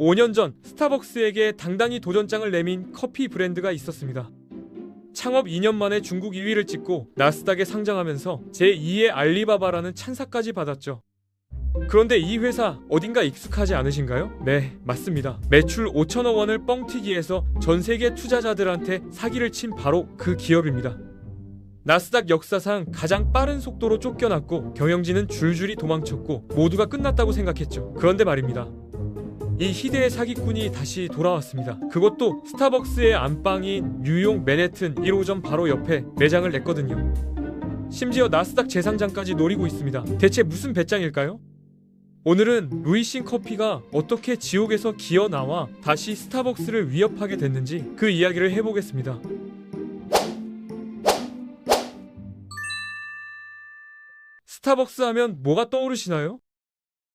5년 전 스타벅스에게 당당히 도전장을 내민 커피 브랜드가 있었습니다. 창업 2년 만에 중국 2위를 찍고 나스닥에 상장하면서 제2의 알리바바라는 찬사까지 받았죠. 그런데 이 회사 어딘가 익숙하지 않으신가요? 네, 맞습니다. 매출 5천억 원을 뻥튀기해서 전 세계 투자자들한테 사기를 친 바로 그 기업입니다. 나스닥 역사상 가장 빠른 속도로 쫓겨났고 경영진은 줄줄이 도망쳤고 모두가 끝났다고 생각했죠. 그런데 말입니다. 이 희대의 사기꾼이 다시 돌아왔습니다. 그것도 스타벅스의 안방인 뉴욕 맨해튼 1호점 바로 옆에 매장을 냈거든요. 심지어 나스닥 재상장까지 노리고 있습니다. 대체 무슨 배짱일까요? 오늘은 루이싱 커피가 어떻게 지옥에서 기어 나와 다시 스타벅스를 위협하게 됐는지 그 이야기를 해보겠습니다. 스타벅스 하면 뭐가 떠오르시나요?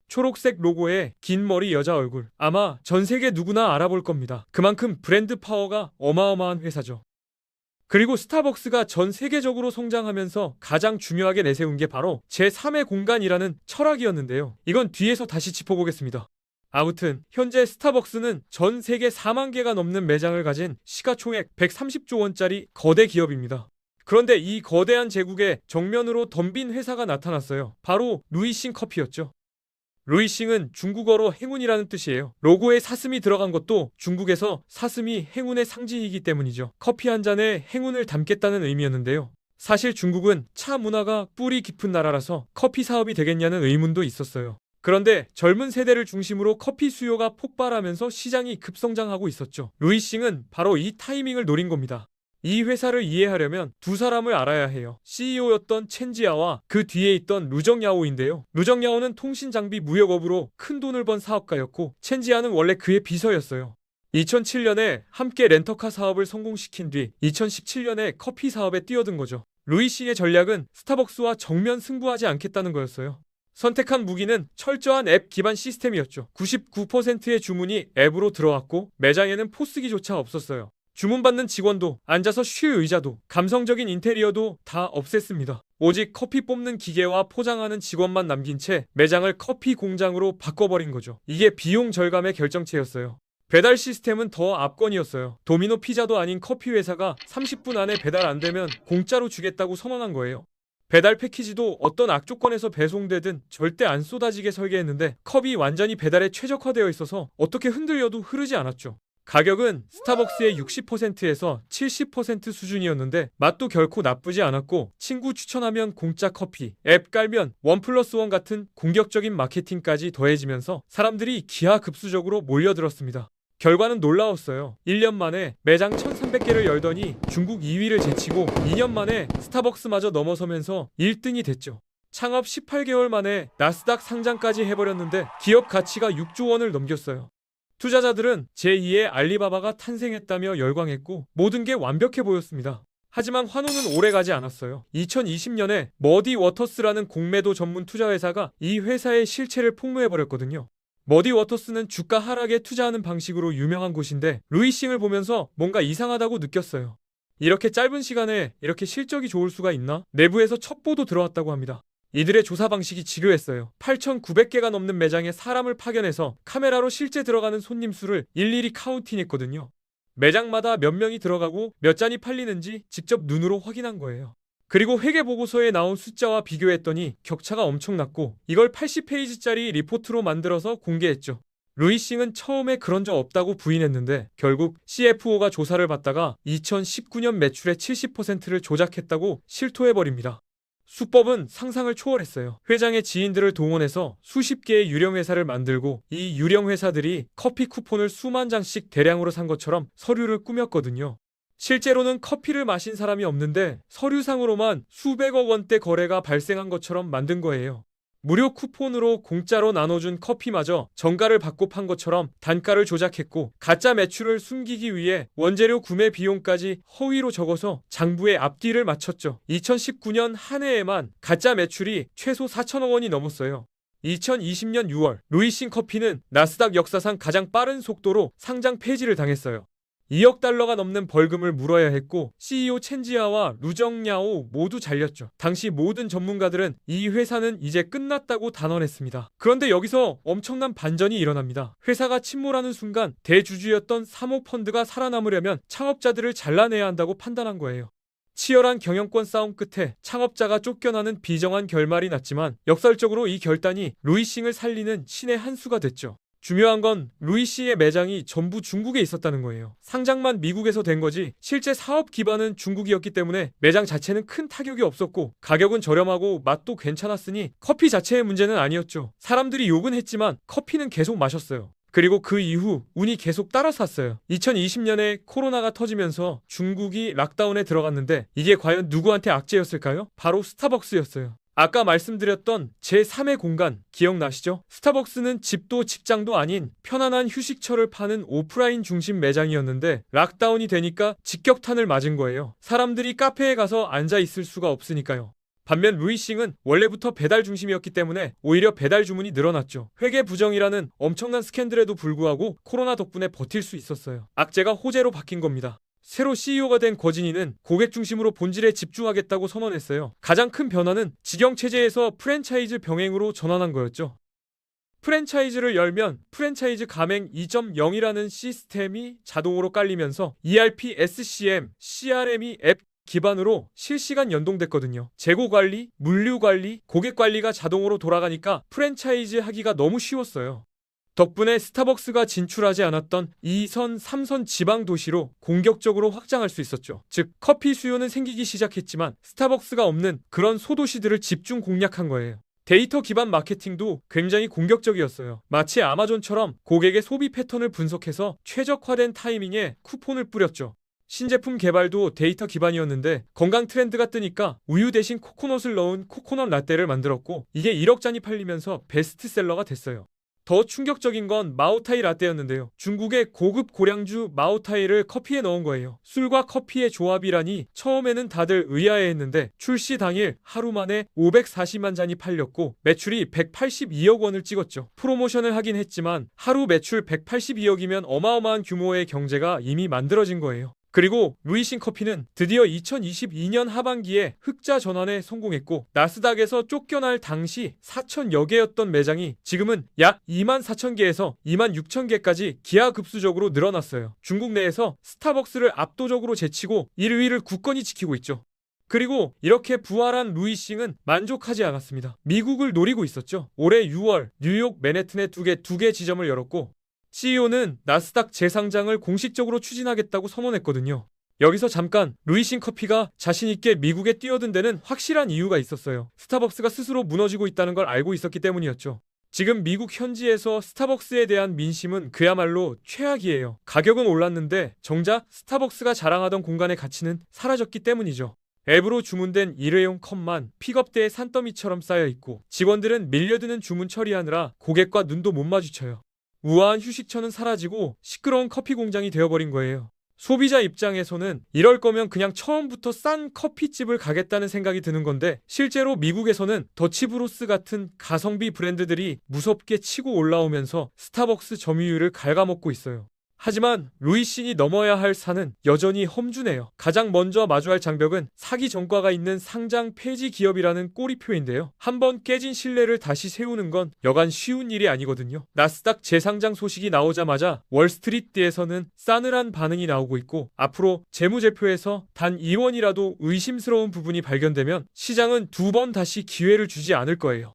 초록색 로고에 긴 머리 여자 얼굴. 아마 전 세계 누구나 알아볼 겁니다. 그만큼 브랜드 파워가 어마어마한 회사죠. 그리고 스타벅스가 전 세계적으로 성장하면서 가장 중요하게 내세운 게 바로 제3의 공간이라는 철학이었는데요. 이건 뒤에서 다시 짚어보겠습니다. 아무튼 현재 스타벅스는 전 세계 4만 개가 넘는 매장을 가진 시가총액 130조 원짜리 거대 기업입니다. 그런데 이 거대한 제국에 정면으로 덤빈 회사가 나타났어요. 바로 루이싱 커피였죠. 루이싱은 중국어로 행운이라는 뜻이에요. 로고에 사슴이 들어간 것도 중국에서 사슴이 행운의 상징이기 때문이죠. 커피 한 잔에 행운을 담겠다는 의미였는데요. 사실 중국은 차 문화가 뿌리 깊은 나라라서 커피 사업이 되겠냐는 의문도 있었어요. 그런데 젊은 세대를 중심으로 커피 수요가 폭발하면서 시장이 급성장하고 있었죠. 루이싱은 바로 이 타이밍을 노린 겁니다. 이 회사를 이해하려면 두 사람을 알아야 해요. CEO였던 첸지아와 그 뒤에 있던 루정야오인데요. 루정야오는 통신장비 무역업으로 큰 돈을 번 사업가였고 첸지아는 원래 그의 비서였어요. 2007년에 함께 렌터카 사업을 성공시킨 뒤 2017년에 커피 사업에 뛰어든 거죠. 루이싱의 전략은 스타벅스와 정면 승부하지 않겠다는 거였어요. 선택한 무기는 철저한 앱 기반 시스템이었죠. 99%의 주문이 앱으로 들어왔고 매장에는 포스기조차 없었어요. 주문받는 직원도 앉아서 쉴 의자도 감성적인 인테리어도 다 없앴습니다. 오직 커피 뽑는 기계와 포장하는 직원만 남긴 채 매장을 커피 공장으로 바꿔버린 거죠. 이게 비용 절감의 결정체였어요. 배달 시스템은 더 압권이었어요. 도미노 피자도 아닌 커피 회사가 30분 안에 배달 안 되면 공짜로 주겠다고 선언한 거예요. 배달 패키지도 어떤 악조건에서 배송되든 절대 안 쏟아지게 설계했는데 컵이 완전히 배달에 최적화되어 있어서 어떻게 흔들려도 흐르지 않았죠. 가격은 스타벅스의 60%에서 70% 수준이었는데 맛도 결코 나쁘지 않았고 친구 추천하면 공짜 커피, 앱 깔면 원 플러스 원 같은 공격적인 마케팅까지 더해지면서 사람들이 기하급수적으로 몰려들었습니다. 결과는 놀라웠어요. 1년 만에 매장 1300개를 열더니 중국 2위를 제치고 2년 만에 스타벅스마저 넘어서면서 1등이 됐죠. 창업 18개월 만에 나스닥 상장까지 해버렸는데 기업 가치가 6조 원을 넘겼어요. 투자자들은 제2의 알리바바가 탄생했다며 열광했고 모든 게 완벽해 보였습니다. 하지만 환호는 오래 가지 않았어요. 2020년에 머디 워터스라는 공매도 전문 투자회사가 이 회사의 실체를 폭로해버렸거든요. 머디 워터스는 주가 하락에 투자하는 방식으로 유명한 곳인데 루이싱을 보면서 뭔가 이상하다고 느꼈어요. 이렇게 짧은 시간에 이렇게 실적이 좋을 수가 있나? 내부에서 첩보도 들어왔다고 합니다. 이들의 조사 방식이 지루했어요. 8,900개가 넘는 매장에 사람을 파견해서 카메라로 실제 들어가는 손님 수를 일일이 카운팅했거든요. 매장마다 몇 명이 들어가고 몇 잔이 팔리는지 직접 눈으로 확인한 거예요. 그리고 회계 보고서에 나온 숫자와 비교했더니 격차가 엄청났고 이걸 80페이지짜리 리포트로 만들어서 공개했죠. 루이 싱은 처음에 그런 적 없다고 부인했는데 결국 CFO가 조사를 받다가 2019년 매출의 70%를 조작했다고 실토해버립니다. 수법은 상상을 초월했어요. 회장의 지인들을 동원해서 수십 개의 유령 회사를 만들고 이 유령 회사들이 커피 쿠폰을 수만 장씩 대량으로 산 것처럼 서류를 꾸몄거든요. 실제로는 커피를 마신 사람이 없는데 서류상으로만 수백억 원대 거래가 발생한 것처럼 만든 거예요. 무료 쿠폰으로 공짜로 나눠준 커피마저 정가를 받고 판 것처럼 단가를 조작했고 가짜 매출을 숨기기 위해 원재료 구매 비용까지 허위로 적어서 장부의 앞뒤를 맞췄죠. 2019년 한 해에만 가짜 매출이 최소 4천억 원이 넘었어요. 2020년 6월 루이싱 커피는 나스닥 역사상 가장 빠른 속도로 상장 폐지를 당했어요. 2억 달러가 넘는 벌금을 물어야 했고 CEO 첸지아와 루정야오 모두 잘렸죠. 당시 모든 전문가들은 이 회사는 이제 끝났다고 단언했습니다. 그런데 여기서 엄청난 반전이 일어납니다. 회사가 침몰하는 순간 대주주였던 사모펀드가 살아남으려면 창업자들을 잘라내야 한다고 판단한 거예요. 치열한 경영권 싸움 끝에 창업자가 쫓겨나는 비정한 결말이 났지만 역설적으로 이 결단이 루이싱을 살리는 신의 한 수가 됐죠. 중요한 건 루이 씨의 매장이 전부 중국에 있었다는 거예요. 상장만 미국에서 된 거지 실제 사업 기반은 중국이었기 때문에 매장 자체는 큰 타격이 없었고 가격은 저렴하고 맛도 괜찮았으니 커피 자체의 문제는 아니었죠. 사람들이 욕은 했지만 커피는 계속 마셨어요. 그리고 그 이후 운이 계속 따라 샀어요. 2020년에 코로나가 터지면서 중국이 락다운에 들어갔는데 이게 과연 누구한테 악재였을까요? 바로 스타벅스였어요. 아까 말씀드렸던 제3의 공간 기억나시죠? 스타벅스는 집도 직장도 아닌 편안한 휴식처를 파는 오프라인 중심 매장이었는데 락다운이 되니까 직격탄을 맞은 거예요. 사람들이 카페에 가서 앉아 있을 수가 없으니까요. 반면 루이싱은 원래부터 배달 중심이었기 때문에 오히려 배달 주문이 늘어났죠. 회계 부정이라는 엄청난 스캔들에도 불구하고 코로나 덕분에 버틸 수 있었어요. 악재가 호재로 바뀐 겁니다. 새로 CEO가 된 거진이는 고객 중심으로 본질에 집중하겠다고 선언했어요. 가장 큰 변화는 직영 체제에서 프랜차이즈 병행으로 전환한 거였죠. 프랜차이즈를 열면 프랜차이즈 가맹 2.0이라는 시스템이 자동으로 깔리면서 ERP, SCM, CRM이 앱 기반으로 실시간 연동됐거든요. 재고 관리, 물류 관리, 고객 관리가 자동으로 돌아가니까 프랜차이즈 하기가 너무 쉬웠어요. 덕분에 스타벅스가 진출하지 않았던 2선, 3선 지방 도시로 공격적으로 확장할 수 있었죠. 즉, 커피 수요는 생기기 시작했지만 스타벅스가 없는 그런 소도시들을 집중 공략한 거예요. 데이터 기반 마케팅도 굉장히 공격적이었어요. 마치 아마존처럼 고객의 소비 패턴을 분석해서 최적화된 타이밍에 쿠폰을 뿌렸죠. 신제품 개발도 데이터 기반이었는데 건강 트렌드가 뜨니까 우유 대신 코코넛을 넣은 코코넛 라떼를 만들었고 이게 1억 잔이 팔리면서 베스트셀러가 됐어요. 더 충격적인 건 마오타이 라떼였는데요. 중국의 고급 고량주 마오타이를 커피에 넣은 거예요. 술과 커피의 조합이라니 처음에는 다들 의아해했는데 출시 당일 하루 만에 540만 잔이 팔렸고 매출이 182억 원을 찍었죠. 프로모션을 하긴 했지만 하루 매출 182억이면 어마어마한 규모의 경제가 이미 만들어진 거예요. 그리고 루이싱 커피는 드디어 2022년 하반기에 흑자 전환에 성공했고 나스닥에서 쫓겨날 당시 4천여 개였던 매장이 지금은 약 2만 4천 개에서 2만 6천 개까지 기하급수적으로 늘어났어요. 중국 내에서 스타벅스를 압도적으로 제치고 1위를 굳건히 지키고 있죠. 그리고 이렇게 부활한 루이싱은 만족하지 않았습니다. 미국을 노리고 있었죠. 올해 6월 뉴욕 맨해튼에 두개 두 개 지점을 열었고 CEO는 나스닥 재상장을 공식적으로 추진하겠다고 선언했거든요. 여기서 잠깐 루이싱 커피가 자신 있게 미국에 뛰어든 데는 확실한 이유가 있었어요. 스타벅스가 스스로 무너지고 있다는 걸 알고 있었기 때문이었죠. 지금 미국 현지에서 스타벅스에 대한 민심은 그야말로 최악이에요. 가격은 올랐는데 정작 스타벅스가 자랑하던 공간의 가치는 사라졌기 때문이죠. 앱으로 주문된 일회용 컵만 픽업대에 산더미처럼 쌓여 있고 직원들은 밀려드는 주문 처리하느라 고객과 눈도 못 마주쳐요. 우아한 휴식처는 사라지고 시끄러운 커피 공장이 되어버린 거예요. 소비자 입장에서는 이럴 거면 그냥 처음부터 싼 커피집을 가겠다는 생각이 드는 건데 실제로 미국에서는 더치브로스 같은 가성비 브랜드들이 무섭게 치고 올라오면서 스타벅스 점유율을 갉아먹고 있어요. 하지만 루이신이 넘어야 할 산은 여전히 험준해요. 가장 먼저 마주할 장벽은 사기 전과가 있는 상장 폐지 기업이라는 꼬리표인데요. 한번 깨진 신뢰를 다시 세우는 건 여간 쉬운 일이 아니거든요. 나스닥 재상장 소식이 나오자마자 월스트리트에서는 싸늘한 반응이 나오고 있고 앞으로 재무제표에서 단 2원이라도 의심스러운 부분이 발견되면 시장은 두 번 다시 기회를 주지 않을 거예요.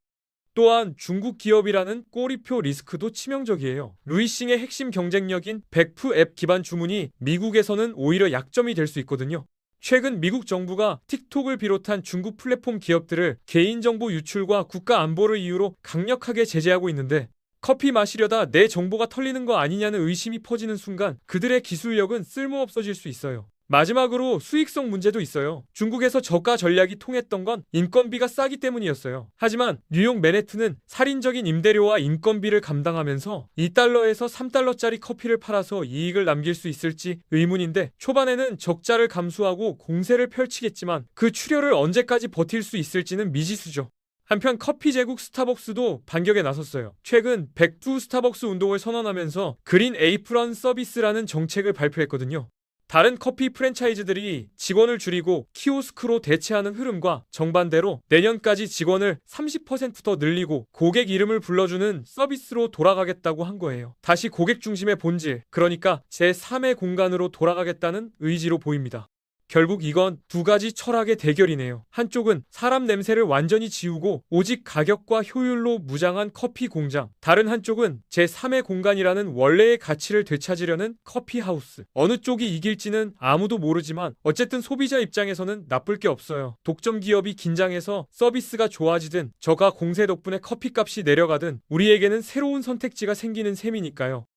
또한 중국 기업이라는 꼬리표 리스크도 치명적이에요. 루이싱의 핵심 경쟁력인 백프 앱 기반 주문이 미국에서는 오히려 약점이 될 수 있거든요. 최근 미국 정부가 틱톡을 비롯한 중국 플랫폼 기업들을 개인정보 유출과 국가 안보를 이유로 강력하게 제재하고 있는데 커피 마시려다 내 정보가 털리는 거 아니냐는 의심이 퍼지는 순간 그들의 기술력은 쓸모없어질 수 있어요. 마지막으로 수익성 문제도 있어요. 중국에서 저가 전략이 통했던 건 인건비가 싸기 때문이었어요. 하지만 뉴욕 맨해튼은 살인적인 임대료와 인건비를 감당하면서 2달러에서 3달러짜리 커피를 팔아서 이익을 남길 수 있을지 의문인데 초반에는 적자를 감수하고 공세를 펼치겠지만 그 출혈을 언제까지 버틸 수 있을지는 미지수죠. 한편 커피 제국 스타벅스도 반격에 나섰어요. 최근 백두 스타벅스 운동을 선언하면서 그린 에이프런 서비스라는 정책을 발표했거든요. 다른 커피 프랜차이즈들이 직원을 줄이고 키오스크로 대체하는 흐름과 정반대로 내년까지 직원을 30%더 늘리고 고객 이름을 불러주는 서비스로 돌아가겠다고 한 거예요. 다시 고객 중심의 본질, 그러니까 제3의 공간으로 돌아가겠다는 의지로 보입니다. 결국 이건 두 가지 철학의 대결이네요. 한쪽은 사람 냄새를 완전히 지우고 오직 가격과 효율로 무장한 커피 공장. 다른 한쪽은 제3의 공간이라는 원래의 가치를 되찾으려는 커피 하우스. 어느 쪽이 이길지는 아무도 모르지만 어쨌든 소비자 입장에서는 나쁠 게 없어요. 독점 기업이 긴장해서 서비스가 좋아지든 저가 공세 덕분에 커피값이 내려가든 우리에게는 새로운 선택지가 생기는 셈이니까요.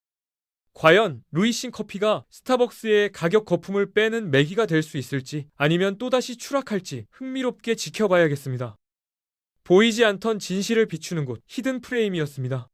과연 루이신 커피가 스타벅스의 가격 거품을 빼는 매기가 될 수 있을지 아니면 또다시 추락할지 흥미롭게 지켜봐야겠습니다. 보이지 않던 진실을 비추는 곳 히든 프레임이었습니다.